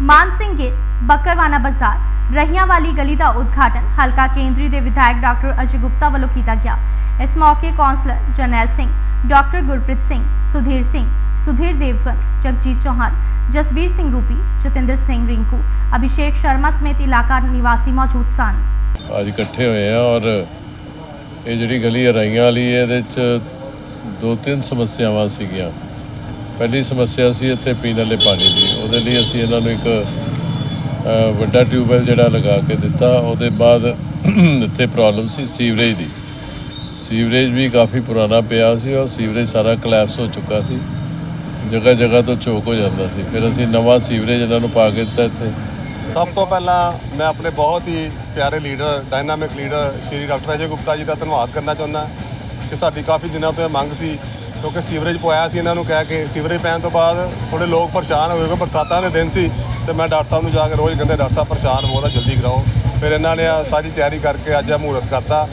ਮਾਨ Singh gate ਬੱਕਰਵਾਨਾ ਬਾਜ਼ਾਰ। ਰਹੀਆਂ ਵਾਲੀ ਗਲੀ ਦਾ ਉਦਘਾਟਨ ਹਲਕਾ ਕੇਂਦਰੀ ਦੇ ਵਿਧਾਇਕ ਡਾਕਟਰ ਅਜੇ ਗੁਪਤਾ ਵੱਲੋਂ ਕੀਤਾ ਗਿਆ। ਇਸ ਮੌਕੇ ਕੌਂਸਲਰ ਜਰਨੈਲ ਸਿੰਘ, ਡਾਕਟਰ ਗੁਰਪ੍ਰੀਤ ਸਿੰਘ, ਸੁਧੀਰ ਸਿੰਘ, ਸੁਧੀਰ ਦੇਵਗਨ, ਜਗਜੀਤ ਚੌਹਾਨ, ਜਸਬੀਰ ਸਿੰਘ ਰੂਪੀ, ਜਤਿੰਦਰ ਸਿੰਘ ਰਿੰਕੂ, ਅਭਿਸ਼ੇਕ ਸ਼ਰਮਾ ਸਮੇਤ ਇਲਾਕਾ ਨਿਵਾਸੀ ਮੌਜੂਦ ਸਨ। ਅੱਜ ਇਕੱਠੇ ਹੋਏ ਆ ਔਰ ਇਹ ਜਿਹੜੀ ਗਲੀ ਅਰਾਈਆਂ ਵਾਲੀ, ਇਹਦੇ ਚ ਦੋ ਤਿੰਨ ਸਮੱਸਿਆਵਾਂ ਸੀਗੀਆਂ। ਪਹਿਲੀ ਸਮੱਸਿਆ ਸੀ ਇੱਥੇ ਪੀਣ ਵਾਲੇ ਪਾਣੀ ਦੀ। ਉਹਦੇ ਲਈ ਅਸੀਂ ਇਹਨਾਂ ਨੂੰ ਇੱਕ ਵੱਡਾ ਟਿਊਬਵੈਲ ਜਿਹੜਾ ਲਗਾ ਕੇ ਦਿੱਤਾ। ਉਹਦੇ ਬਾਅਦ ਇੱਥੇ ਪ੍ਰੋਬਲਮ ਸੀ ਸੀਵਰੇਜ ਦੀ। ਸੀਵਰੇਜ ਵੀ ਕਾਫੀ ਪੁਰਾਣਾ ਪਿਆ ਸੀ ਔਰ ਸੀਵਰੇਜ ਸਾਰਾ ਕਲੈਪਸ ਹੋ ਚੁੱਕਾ ਸੀ। ਜਗ੍ਹਾ ਜਗ੍ਹਾ ਤੋਂ ਚੋਕ ਹੋ ਜਾਂਦਾ ਸੀ। ਫਿਰ ਅਸੀਂ ਨਵਾਂ ਸੀਵਰੇਜ ਇਹਨਾਂ ਨੂੰ ਪਾ ਕੇ ਦਿੱਤਾ ਇੱਥੇ। ਸਭ ਤੋਂ ਪਹਿਲਾਂ ਮੈਂ ਆਪਣੇ ਬਹੁਤ ਹੀ ਪਿਆਰੇ leader dynamic leader Shri doctor Ajay Gupta ji ਦਾ ਧੰਨਵਾਦ ਕਰਨਾ ਚਾਹੁੰਦਾ ਕਿ ਸਾਡੀ ਕਾਫੀ ਦਿਨਾਂ ਤੋਂ ਇਹ ਮੰਗ ਸੀ ਕਿਉਂਕਿ ਸੀਵਰੇਜ ਪਵਾਇਆ ਸੀ ਇਹਨਾਂ ਨੂੰ ਕਹਿ ਕੇ, ਸੀਵਰੇਜ ਪੈਣ ਤੋਂ ਬਾਅਦ ਥੋੜੇ ਲੋਕ ਪਰੇਸ਼ਾਨ ਹੋਏ, ਕਿਉਂਕਿ ਬਰਸਾਤਾਂ ਦੇ ਦਿਨ ਸੀ ਤੇ ਮੈਂ ਡਾਕਟਰ ਸਾਹਿਬ ਨੂੰ ਜਾ ਕੇ ਰੋਜ਼ ਕਹਿੰਦੇ, ਡਾਕਟਰ ਸਾਹਿਬ ਪਰੇਸ਼ਾਨ ਬਹੁਤ ਆ, ਜਲਦੀ ਕਰਾਓ। ਫਿਰ ਇਹਨਾਂ ਨੇ ਆਹ ਸਾਰੀ ਤਿਆਰੀ ਕਰਕੇ ਅੱਜ ਇਹ ਮਹੂਰਤ ਕਰਤਾ।